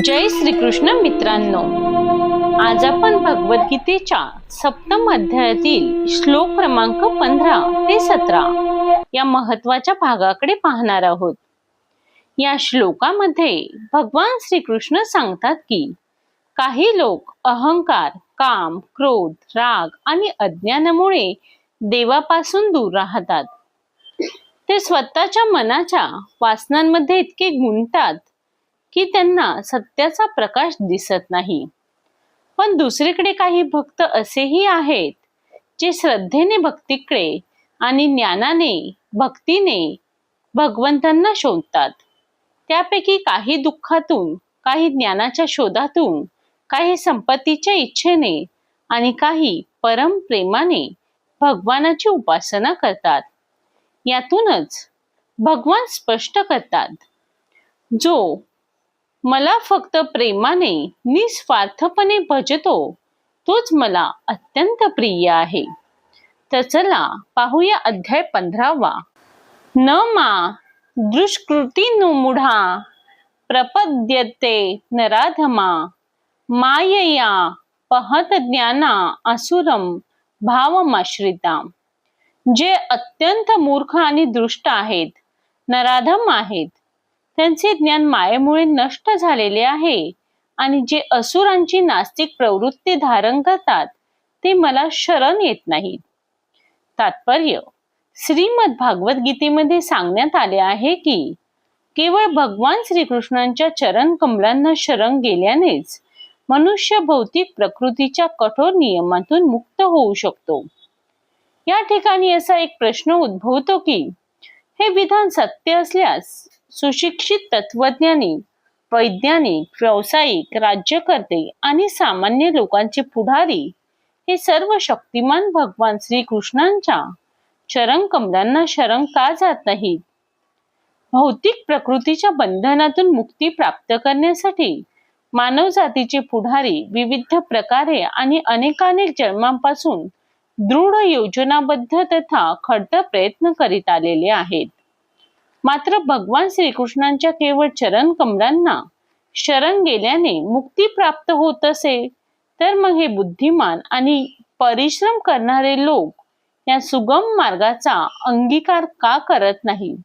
जय श्रीकृष्ण मित्रांनो. आज आपण भगवद्गीतेच्या सप्तम अध्यायातील श्लोक क्रमांक पंधरा ते सतरा या महत्त्वाच्या भागाकडे पाहणार आहोत. या श्लोकामध्ये भगवान श्रीकृष्ण सांगतात की काही लोक अहंकार काम क्रोध राग आणि अज्ञानामुळे देवापासून दूर राहतात. ते स्वतःच्या मनाच्या वासनांमध्ये इतके गुंतात की त्यांना सत्याचा प्रकाश दिसत नाही. पण दुसरीकडे काही भक्त असेही आहेत जे श्रद्धेने भक्तीकडे आणि ज्ञानाने भक्तीने भगवंतांना शोधतात. त्यापैकी काही दुःखातून काही ज्ञानाच्या शोधातून काही संपत्तीच्या इच्छेने आणि काही परम प्रेमाने भगवानाची उपासना करतात. यातूनच भगवान स्पष्ट करतात. जो मला फक्त प्रेमाने निस्वार्थपणे भजतो. तोच मला अत्यंत प्रिय आहे. तर चला पाहूया अध्याय पंधरावा. न मा दुष्कृती मुढा प्रपद्यते नराधमा. मायया पहत ज्ञाना असुरम भावमाश्रिता. जे अत्यंत मूर्ख आणि दृष्ट आहेत नराधम आहेत त्यांचे ज्ञान मायेमुळे नष्ट झालेले आहे. आणि जे असुरांची नास्तिक प्रवृत्ती धारण करतात ते मला शरण येत नाहीत. तात्पर्य. श्रीमद भागवत गीतेमध्ये सांगण्यात आले आहे की केवळ भगवान श्रीकृष्णांच्या चरण कमलांना शरण गेल्यानेच मनुष्य भौतिक प्रकृतीच्या कठोर नियमातून मुक्त होऊ शकतो. या ठिकाणी असा एक प्रश्न उद्भवतो की हे विधान सत्य असल्यास सुशिक्षित तत्वज्ञानी वैज्ञानिक व्यावसायिक राज्यकर्ते आणि सामान्य लोकांचे पुढारी हे सर्व शक्तिमान भगवान श्रीकृष्णांच्या चरण कमलांना शरण का जात नाहीत? भौतिक प्रकृतीच्या बंधनातून मुक्ती प्राप्त करण्यासाठी मानव जातीचे पुढारी विविध प्रकारे आणि अनेकानेक जन्मांपासून दृढ योजनाबद्ध तथा खडतर प्रयत्न करीत आलेले आहेत. मात्र भगवान श्रीकृष्णांच्या केवळ चरण कमलांना शरण गेल्याने मुक्ती प्राप्त होत असे तर मग हे बुद्धिमान आणि परिश्रम करणारे लोक या सुगम मार्गाचा अंगीकार का करत नाहीत?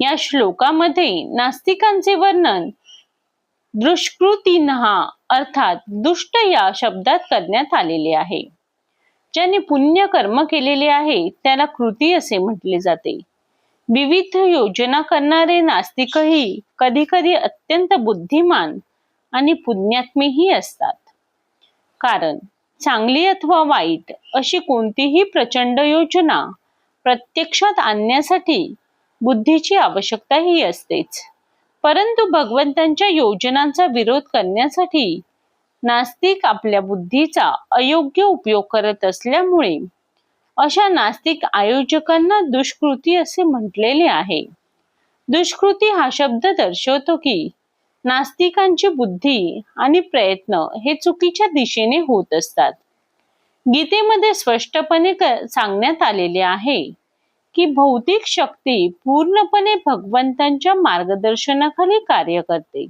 या श्लोकामध्ये नास्तिकांचे वर्णन दुष्कृतीनहा अर्थात दुष्ट या शब्दात करण्यात आलेले आहे. ज्याने पुण्य कर्म केलेले आहे त्याला कृती असे म्हटले जाते. विविध योजना करणारे नास्तिकही कधी कधी अत्यंत बुद्धिमान आणि पुण्यात्मेही असतात. कारण चांगली अथवा वाईट अशी कोणतीही प्रचंड योजना प्रत्यक्षात आणण्यासाठी बुद्धीची आवश्यकता ही असतेच. परंतु भगवंतांच्या योजनांचा विरोध करण्यासाठी नास्तिक आपल्या बुद्धीचा अयोग्य उपयोग करत असल्यामुळे अशा नास्तिक आयोजकांना दुष्कृती असे म्हटलेले आहे. दुष्कृती हा शब्द दर्शवतो की नास्तिकांची बुद्धी आणि प्रयत्न हे चुकीच्या दिशेने होत असतात. गीतेमध्ये स्पष्टपणे सांगण्यात आलेले आहे की भौतिक शक्ती पूर्णपणे भगवंतांच्या मार्गदर्शनाखाली कार्य करते.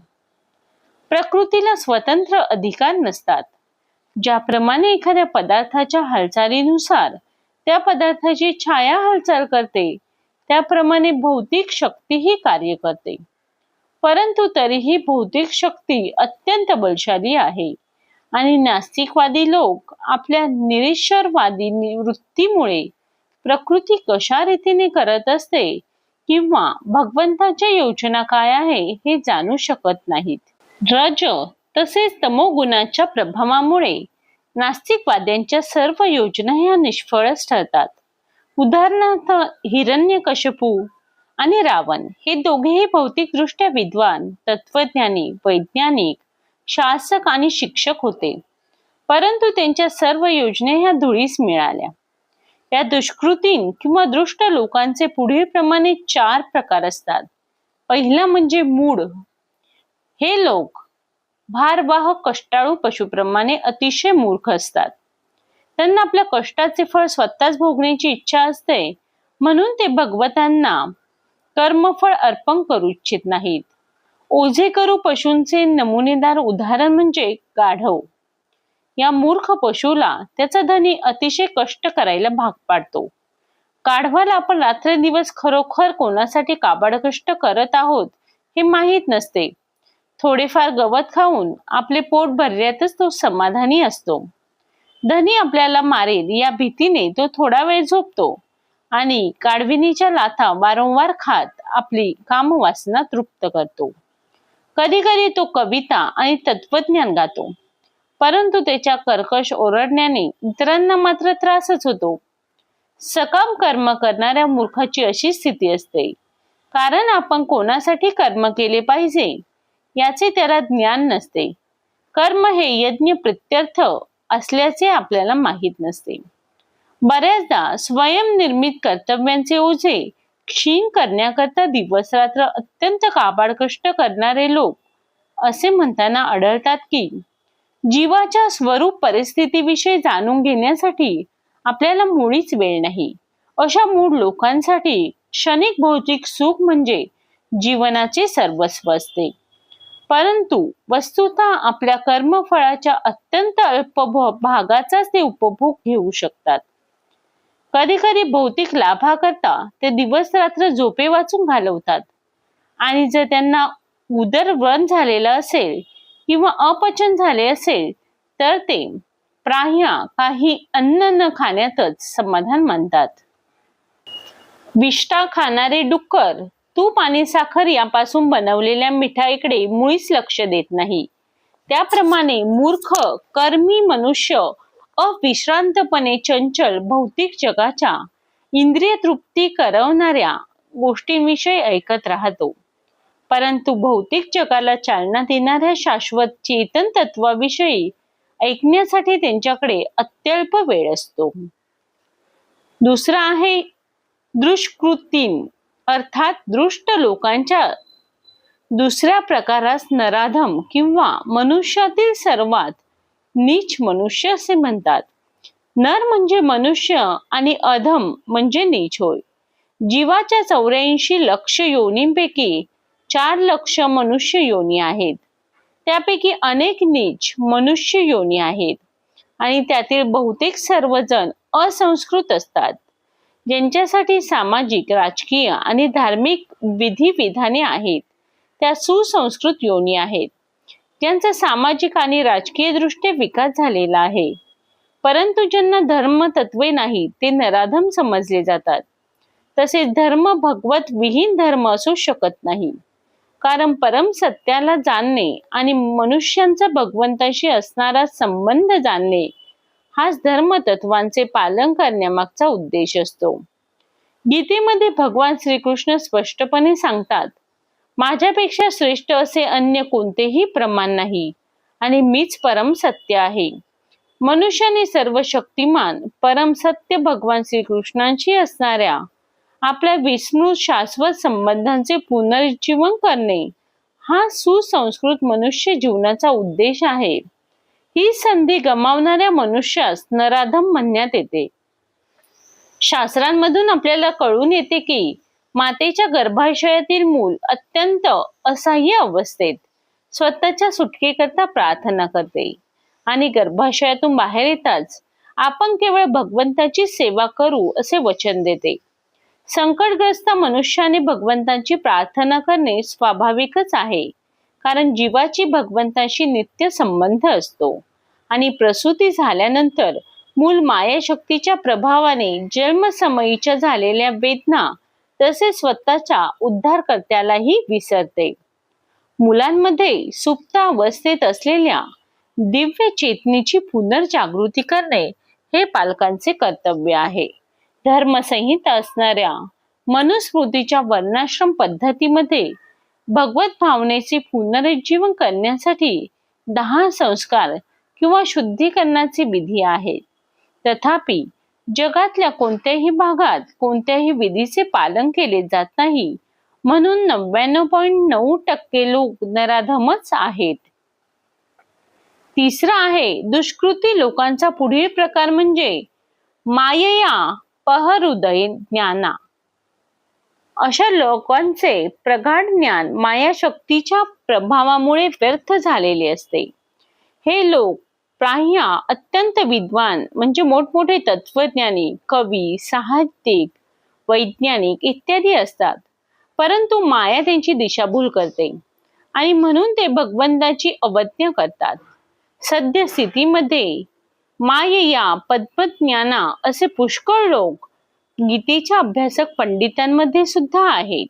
प्रकृतीला स्वतंत्र अधिकार नसतात. ज्याप्रमाणे एखाद्या पदार्थाच्या हालचालीनुसार त्या पदार्थाची छाया हालचाल करते. त्याप्रमाणे भौतिक शक्तीही कार्य करते. परंतु तरीही भौतिक शक्ती अत्यंत बलशाली आहे. आणि नास्तिकवादी लोक आपल्या निरीश्वरवादी वृत्तीमुळे प्रकृती कशा रीतीने करत असते किंवा भगवंताच्या योजना काय आहे हे जाणू शकत नाहीत. रज तसेच तमोगुणाच्या प्रभावामुळे नास्तिकवाद्यांच्या सर्व योजना ह्या निष्फळच ठरतात. उदाहरणार्थ हिरण्यकशपू आणि रावण हे दोघेही भौतिकदृष्ट्या विद्वान तत्वज्ञानी वैज्ञानिक शासक आणि शिक्षक होते. परंतु त्यांच्या सर्व योजना ह्या धुळीस मिळाल्या. या दुष्कृतीन किंवा दृष्ट लोकांचे पुढील प्रमाणे चार प्रकार असतात. पहिला म्हणजे मूड हे लोक भारवाह कष्टाळू पशुप्रमाणे अतिशय मूर्ख असतात. त्यांना आपल्या कष्टाचे फळ स्वतःच भोगण्याची इच्छा असते म्हणून ते भगवतांना कर्मफळ अर्पण करू इच्छित नाहीत. ओझे करू पशूंचे नमुनेदार उदाहरण म्हणजे गाढव. या मूर्ख पशुला त्याचा धनी अतिशय कष्ट करायला भाग पाडतो. गाढवाला आपण रात्रंदिवस खरोखर कोणासाठी काबाड कष्ट करत आहोत हे माहीत नसते. थोडेफार गवत खाऊन आपले पोट भरल्यातच तो समाधानी असतो. धनी आपल्याला मारेल या भीतीने तो थोडा वेळ झोपतो आणि काढविणीच्या लाथा वारंवार खात आपली कामवासना तृप्त करतो. कधी कधी तो कविता आणि तत्वज्ञान गातो परंतु त्याच्या कर्कश ओरडण्याने इतरांना मात्र त्रासच होतो. सकाम कर्म करणाऱ्या मूर्खाची अशी स्थिती असते. कारण आपण कोणासाठी कर्म केले पाहिजे? याचे त्याला ज्ञान नसते. कर्म हे यज्ञ प्रत्यर्थ असल्याचे आपल्याला माहीत नसते. बऱ्याचदा स्वयंनिर्मित कर्तव्यांचे ओझे क्षीण करण्याकरता दिवस रात्र अत्यंत काबाड कष्ट करणारे लोक असे म्हणताना आढळतात की जीवाच्या स्वरूप परिस्थितीविषयी जाणून घेण्यासाठी आपल्याला मुळीच वेळ नाही. अशा मूळ लोकांसाठी क्षणिक भौतिक सुख म्हणजे जीवनाचे सर्वस्व असते. परंतु वस्तुतः आपल्या कर्मफळाच्या अत्यंत अल्प भागाचाच ते उपभोग घेऊ शकतात. कधी कधी भौतिक लाभाकरता ते दिवस रात्र झोपे वाचून घालवतात. आणि जर त्यांना उदरव्रण झालेलं असेल किंवा अपचन झाले असेल तर ते प्राह्या काही अन्न न खाण्यातच समाधान मानतात. विष्ठा खाणारे डुक्कर तूप आणि साखर यापासून बनवलेल्या मिठाईकडे मुळीच लक्ष देत नाही. त्याप्रमाणे मूर्ख कर्मी मनुष्य अविश्रांतपणे चंचल भौतिक जगाच्या इंद्रिय तृप्ती करवणाऱ्या गोष्टींविषयी ऐकत राहतो. परंतु भौतिक जगाला चालना देणाऱ्या शाश्वत चेतन तत्वाविषयी ऐकण्यासाठी त्यांच्याकडे अत्यल्प वेळ असतो. दुसरा आहे दृष्कृतीन. अर्थात दृष्ट लोकांच्या दुसऱ्या प्रकारास नराधम किंवा मनुष्यातील सर्वात नीच मनुष्य असे म्हणतात. नर म्हणजे मनुष्य आणि अधम म्हणजे नीच होय. जीवाच्या चौऱ्याऐंशी लक्ष योनींपैकी चार लक्ष मनुष्य योनी आहेत. त्यापैकी अनेक नीच मनुष्य योनी आहेत. आणि त्यातील बहुतेक सर्वजण असंस्कृत असतात. ज्यांच्यासाठी सामाजिक राजकीय आणि धार्मिक विधी विधाने आहेत त्या सुसंस्कृत योनी आहेत. ज्यांचा सामाजिक आणि राजकीय दृष्ट्या विकास झालेला आहे. परंतु ज्यांना धर्म तत्वे नाही ते नराधम समजले जातात. तसेच धर्म भगवत विहीन धर्म असू शकत नाही. कारण परम सत्याला जाणणे आणि मनुष्यांचा भगवंताशी असणारा संबंध जाणणे हाच धर्मतत्वांचे पालन करण्यामागचा उद्देश असतो. गीतेमध्ये भगवान श्रीकृष्ण स्पष्टपणे सांगतात माझ्यापेक्षा श्रेष्ठ असे अन्य कोणतेही प्रमाण नाही आणि मीच परम सत्य आहे. मनुष्याने सर्व शक्तिमान परम सत्य भगवान श्रीकृष्णांशी असणाऱ्या आपल्या विस्मृत शाश्वत संबंधांचे पुनरुज्जीवन करणे हा सुसंस्कृत मनुष्य जीवनाचा उद्देश आहे. ही संधी गमावणाऱ्या मनुष्यास नराधम म्हणण्यात येते. शास्त्रांमधून आपल्याला कळून येते की मातेच्या गर्भाशयातील मूल अत्यंत असह्य अवस्थेत स्वतःच्या सुटकेकरता प्रार्थना करते आणि गर्भाशयातून बाहेर येताच आपण केवळ भगवंताची सेवा करू असे वचन देते. संकटग्रस्त मनुष्याने भगवंतांची प्रार्थना करणे स्वाभाविकच आहे. कारण जीवाची भगवंताशी नित्य संबंध असतो. आणि प्रसूती झाल्यानंतर मूल मायाशक्तीच्या प्रभावाने जन्मसमयीच्या झालेल्या वेदना तसेच स्वतःच्या उद्धारकर्त्यालाही विसरते. मुलांमध्ये सुप्त अवस्थेत असलेल्या दिव्य चेतनेची पुनर्जागृती करणे हे पालकांचे कर्तव्य आहे. धर्मसंहिता असणाऱ्या मनुस्मृतीच्या वर्णाश्रम पद्धतीमध्ये भगवत भावनेचे पुनरुज्जीवन करण्यासाठी दहा संस्कार किंवा शुद्धीकरणाचे विधी आहेत. तथापि जगातल्या कोणत्याही भागात कोणत्याही विधीचे पालन केले जात नाही म्हणून नव्याण्णव पॉईंट नऊ टक्के लोक नराधमच आहेत. तिसरा आहे दुष्कृती लोकांचा पुढील प्रकार म्हणजे मायया पहरुदय ज्ञाना. अशा लोकांचे प्रगाढ ज्ञान मायाशक्तीच्या प्रभावामुळे व्यर्थ झालेले असते. हे लोक प्राह्या अत्यंत विद्वान म्हणजे मोठमोठे तत्वज्ञानी कवी साहित्यिक वैज्ञानिक इत्यादी असतात. परंतु माया त्यांची दिशाभूल करते आणि म्हणून ते भगवंताची अवज्ञा करतात. सद्यस्थितीमध्ये मायया पद्मज्ञाना असे पुष्कळ लोक गीतेच्या अभ्यासक पंडितांमध्ये सुद्धा आहेत.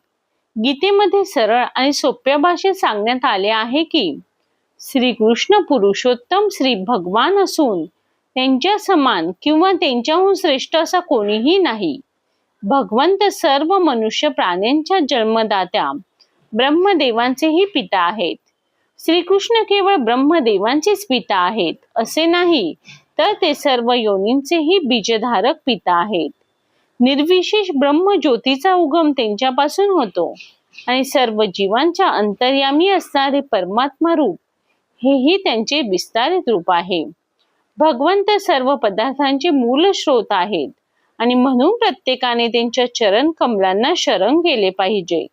गीतेमध्ये सरळ आणि सोप्या भाषेत सांगण्यात आले आहे की श्रीकृष्ण पुरुषोत्तम श्री भगवान असून त्यांच्या समान किंवा त्यांच्याहून श्रेष्ठ असा कोणीही नाही. भगवंत सर्व मनुष्य प्राण्यांच्या जन्मदात्या ब्रह्मदेवांचेही पिता आहेत. श्रीकृष्ण केवळ ब्रह्मदेवांचेच पिता आहेत असे नाही तर ते सर्व योनींचेही बीजधारक पिता आहेत. निर्विशेष ब्रह्मज्योतीचा उगम त्यांच्यापासून होतो. आणि सर्व जीवांच्या अंतर्यामी असणारे परमात्मा रूप हेही त्यांचे विस्तारित रूप आहे. भगवंत सर्व पदार्थांचे मूल स्रोत आहेत. आणि म्हणून प्रत्येकाने त्यांच्या चरण कमलांना शरण गेले पाहिजे.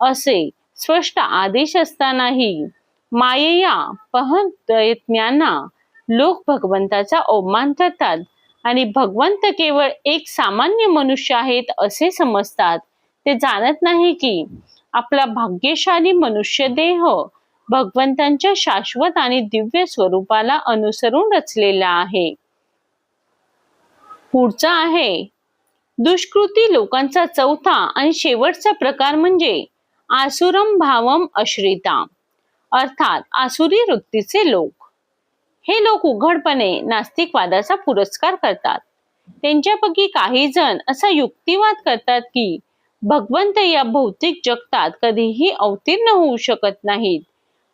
असे स्पष्ट आदेश असतानाही मायया पहज्ञाना लोक भगवंताचा अवमान करतात. आणि भगवंत केवळ एक सामान्य मनुष्य आहेत असे समजतात. ते जाणत नाही की आपला भाग्यशाली मनुष्य देह भगवंतांच्या शाश्वत आणि दिव्य स्वरूपाला अनुसरून रचलेला आहे. पुढचा आहे दुष्कृती लोकांचा चौथा आणि शेवटचा प्रकार म्हणजे आसुरम भावम अश्रिता. अर्थात आसुरी वृत्तीचे लोक. हे लोक उघडपणे नास्तिकवादाचा पुरस्कार करतात. त्यांच्यापैकी काही जण असा युक्तिवाद करतात की भगवंत या भौतिक जगतात कधीही अवतीर्ण होऊ शकत नाहीत.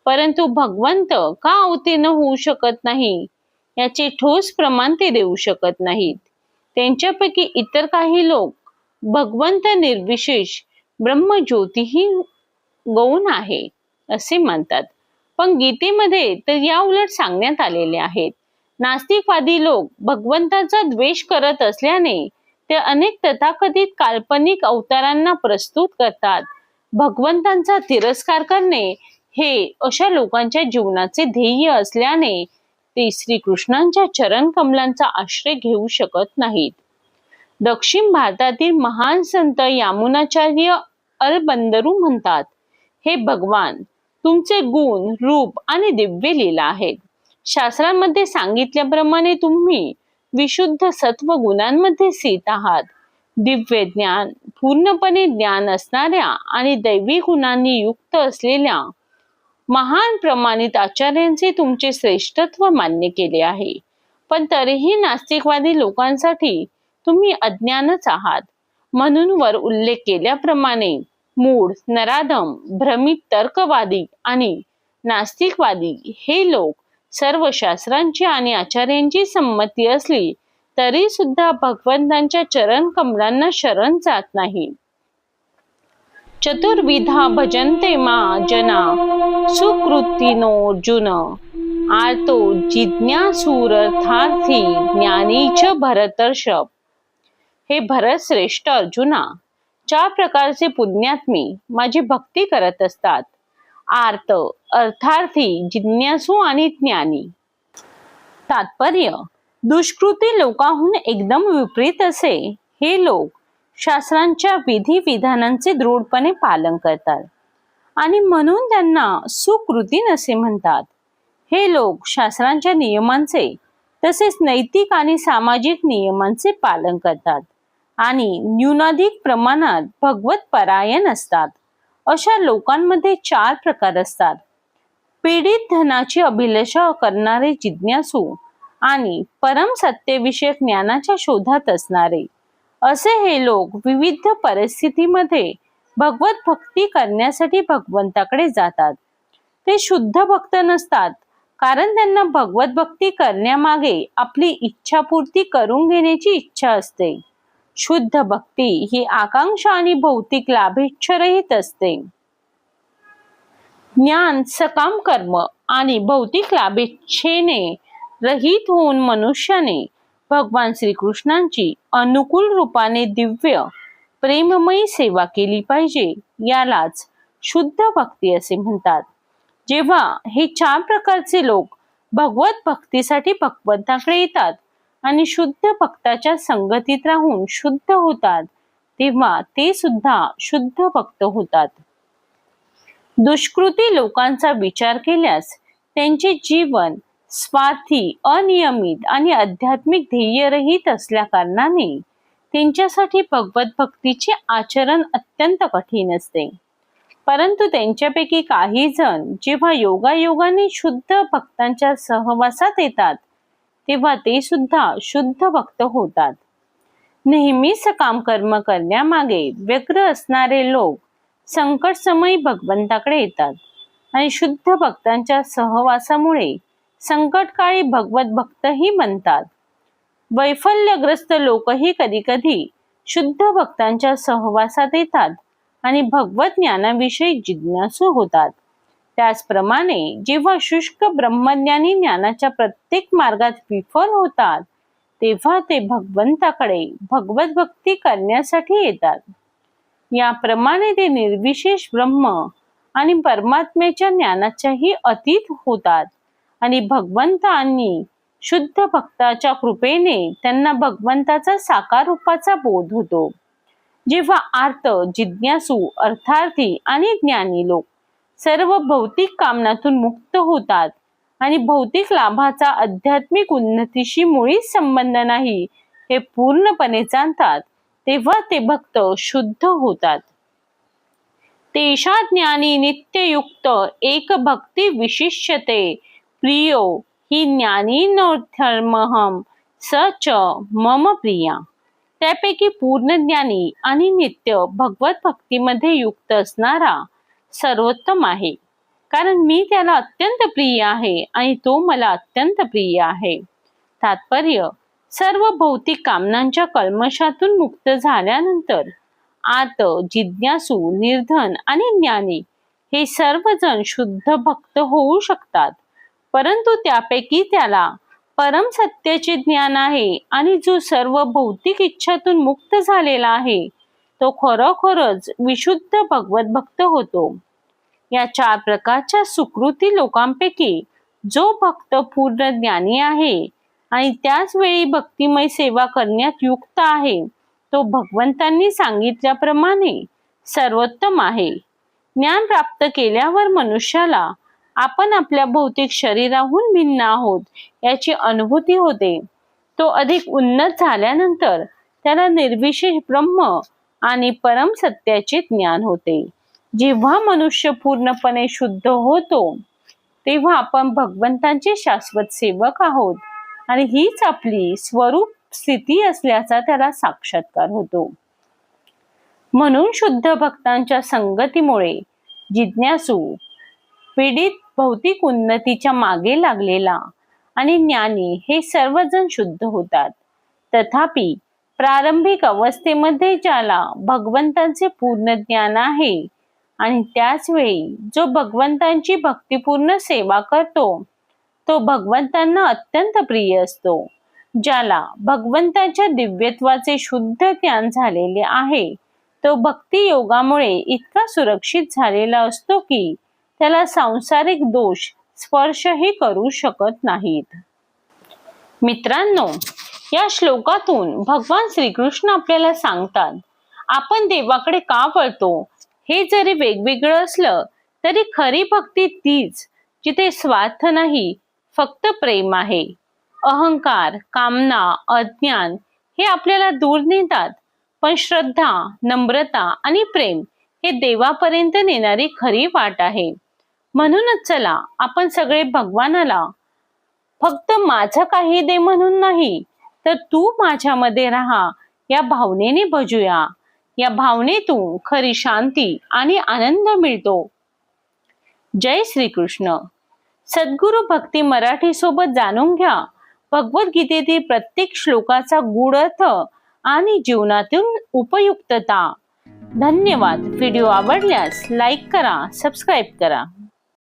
परंतु भगवंत का अवतीर्ण होऊ शकत नाही? याचे ठोस प्रमाण ते देऊ शकत नाहीत. त्यांच्यापैकी इतर काही लोक भगवंत निर्विशेष ब्रह्मज्योतीही गौण आहे असे मानतात. पण गीतेमध्ये तर या उलट सांगण्यात आलेले आहेत. नास्तिकवादी लोक भगवंताचा द्वेष करत असल्याने ते अनेक तथाकथित काल्पनिक अवतारांना प्रस्तुत करतात. भगवंतांचा तिरस्कार करणे हे अशा लोकांच्या जीवनाचे ध्येय असल्याने ते श्रीकृष्णांच्या चरण कमलांचा आश्रय घेऊ शकत नाहीत. दक्षिण भारतातील महान संत यामुनाचार्य अलबंदरू म्हणतात हे भगवान तुमचे गुण रूप आणि दिव्य लीला आहेत. शास्त्रांमध्ये सांगितल्याप्रमाणे तुम्ही विशुद्ध सत्व गुणांमध्ये स्थित आहात. दिव्य ज्ञान पूर्णपणे ज्ञान असणाऱ्या आणि दैवी गुणांनी युक्त असलेल्या महान प्रमाणित आचार्यांचे तुमचे श्रेष्ठत्व मान्य केले आहे. पण तरीही नास्तिकवादी लोकांसाठी तुम्ही अज्ञानच आहात. म्हणून वर उल्लेख केल्याप्रमाणे मूळ नराधम भ्रमित तर्कवादी आणि नास्तिकवादी हे लोक सर्व शास्त्रांची आणि आचार्यांची संमती असली तरी सुद्धा भगवंतांच्या चरण कमलांना शरण जात नाही. चतुर्विधा भजन्ते मा जना सुकृतीनो अर्जुन आर्तो जिज्ञासूरथार्थी ज्ञानीच भरतर्षभ. हे भरत श्रेष्ठ अर्जुना चार प्रकारचे पुण्यात्मी माझी भक्ती करत असतात आर्त अर्थार्थी जिज्ञासू आणि ज्ञानी. तात्पर्य दुष्कृती लोकांहून एकदम विपरीत असे. हे लोक शास्त्रांच्या विधी विधानांचे दृढपणे पालन करतात आणि म्हणून त्यांना सुकृतीन असे म्हणतात. हे लोक शास्त्रांच्या नियमांचे तसेच नैतिक आणि सामाजिक नियमांचे पालन करतात. आणि न्यूनाधिक प्रमाणात भगवत परायण असतात. अशा लोकांमध्ये चार प्रकार असतात. पीडित धनाची अभिलाषा करणारे जिज्ञासू आणि परम सत्यविषयक ज्ञानाच्या शोधात असणारे. असे हे लोक विविध परिस्थितीमध्ये भगवत भक्ती करण्यासाठी भगवंताकडे जातात. ते शुद्ध भक्त नसतात कारण त्यांना भगवत भक्ती करण्यामागे आपली इच्छापूर्ती करून घेण्याची इच्छा असते. शुद्ध भक्ती ही आकांक्षा आणि भौतिक लाभेच्छरहित असते. ज्ञान सकाम कर्म आणि भौतिक लाभेच्छेने रहित होऊन मनुष्याने भगवान श्रीकृष्णांची अनुकूल रूपाने दिव्य प्रेममयी सेवा केली पाहिजे यालाच शुद्ध भक्ती असे म्हणतात. जेव्हा हे चार प्रकारचे लोक भगवत भक्तीसाठी भगवंताकडे येतात आणि शुद्ध भक्ताच्या संगतीत राहून शुद्ध होतात तेव्हा ते सुद्धा शुद्ध भक्त होतात. दुष्कृती लोकांचा विचार केल्यास त्यांचे जीवन स्वार्थी अनियमित आणि आध्यात्मिक ध्येयरहित असल्या कारणाने त्यांच्यासाठी भगवत भक्तीचे आचरण अत्यंत कठीण असते. परंतु त्यांच्यापैकी काही जण जेव्हा योगायोगाने शुद्ध भक्तांच्या सहवासात येतात तेव्हा ते सुद्धा शुद्ध भक्त होतात. नेहमीच काम कर्म करण्यामागे व्यग्र असणारे लोक संकट समयी भगवंताकडे येतात आणि शुद्ध भक्तांच्या सहवासामुळे संकटकाळी भगवत भक्तही बनतात. वैफल्यग्रस्त लोकही कधी कधी शुद्ध भक्तांच्या सहवासात येतात आणि भगवत ज्ञानाविषयी जिज्ञासू होतात. त्याचप्रमाणे जेव्हा शुष्क ब्रह्मज्ञानी ज्ञानाच्या प्रत्येक मार्गात विफल होतात तेव्हा ते भगवंताकडे भगवत भक्ती करण्यासाठी येतात. याप्रमाणे ते निर्विशेष ब्रह्म आणि परमात्म्याच्या ज्ञानाच्याही अतीत होतात आणि भगवंतांनी शुद्ध भक्ताच्या कृपेने त्यांना भगवंताचा साकार रूपाचा बोध होतो. जेव्हा आर्त जिज्ञासू अर्थार्थी आणि ज्ञानी लोक सर्व भौतिक कामनातून मुक्त होतात. आणि भौतिक लाभाचा आध्यात्मिक उन्नतीशी मुळीच संबंध नाही हे पूर्णपणे जाणतात. तेव्हा ते भक्त शुद्ध होतात. तेषा ज्ञानी नित्ययुक्त एक भक्ती विशिष्यते प्रियो ही ज्ञानी नोर्थर्महम च मम प्रिया. त्यापैकी पूर्ण ज्ञानी आणि नित्य भगवत भक्तीमध्ये युक्त असणारा सर्वोत्तम आहे. कारण मी त्याला अत्यंत प्रिय आहे आणि तो मला अत्यंत प्रिय आहे. तात्पर्य सर्व भौतिक कामनांच्या कल्मशातून मुक्त झाल्यानंतर आत जिज्ञासू निर्धन आणि ज्ञानी हे सर्वजण शुद्ध भक्त होऊ शकतात. परंतु त्यापैकी त्याला परम सत्याचे ज्ञान आहे आणि जो सर्व भौतिक इच्छातून मुक्त झालेला आहे तो खरोखरच विशुद्ध भगवत भक्त होतो. या चार प्रकारच्या सुकृती लोकांपैकी जो भक्त पूर्ण ज्ञानी आहे आणि त्याच वेळी भक्तिमय सेवा करण्यात युक्त आहे तो भगवंतांनी सांगितल्याप्रमाणे सर्वोत्तम आहे. ज्ञान प्राप्त केल्यावर मनुष्याला आपण आपल्या भौतिक शरीराहून भिन्न आहोत याची अनुभूती होते. तो अधिक उन्नत झाल्यानंतर त्याला निर्विशेष ब्रह्म आणि परम सत्याचे ज्ञान होते. जेव्हा मनुष्य पूर्णपणे शुद्ध होतो तेव्हा आपण भगवंतांचे शाश्वत सेवक आहोत आणि हीच आपली स्वरूप स्थिती असल्याचा त्याला साक्षात्कार होतो. म्हणून शुद्ध भक्तांच्या संगतीमुळे जिज्ञासू पीडित भौतिक उन्नतीच्या मागे लागलेला आणि ज्ञानी हे सर्वजण शुद्ध होतात. तथापि प्रारंभिक अवस्थेमध्ये ज्याला भगवंतांचे पूर्ण ज्ञान आहे. आणि त्याच वेळी जो भगवंतांची भक्तिपूर्ण सेवा करतो तो भगवंतांना अत्यंत प्रिय असतो ज्याला भगवंताच्या दिव्यत्वाचे शुद्ध ज्ञान झालेले आहे. तो भक्ती योगामुळे इतका सुरक्षित झालेला असतो की त्याला सांसारिक दोष स्पर्शही करू शकत नाहीत. मित्रांनो या श्लोकातून भगवान श्रीकृष्ण आपल्याला सांगतात आपण देवाकडे का वळतो? हे जरी वेगवेगळं असलं तरी खरी भक्ती तीच जिथे स्वार्थ नाही फक्त प्रेम आहे. अहंकार कामना अज्ञान हे आपल्याला दूर नेतात पण श्रद्धा नम्रता आणि प्रेम हे देवापर्यंत नेणारी खरी वाट आहे. म्हणूनच चला आपण सगळे भगवानाला फक्त माझं काही दे म्हणून नाही तर तू माझ्यामध्ये राहा. या भावनेने भजूया. या भावनेतून खरी शांती आणि आनंद मिळतो. जय श्रीकृष्ण. सद्गुरु भक्ती मराठी सोबत जाणून घ्या. भगवद्गीतेतील प्रत्येक श्लोकाचा गूढ अर्थ आणि जीवनातून उपयुक्तता. धन्यवाद. व्हिडिओ आवडल्यास लाईक करा सबस्क्राईब करा.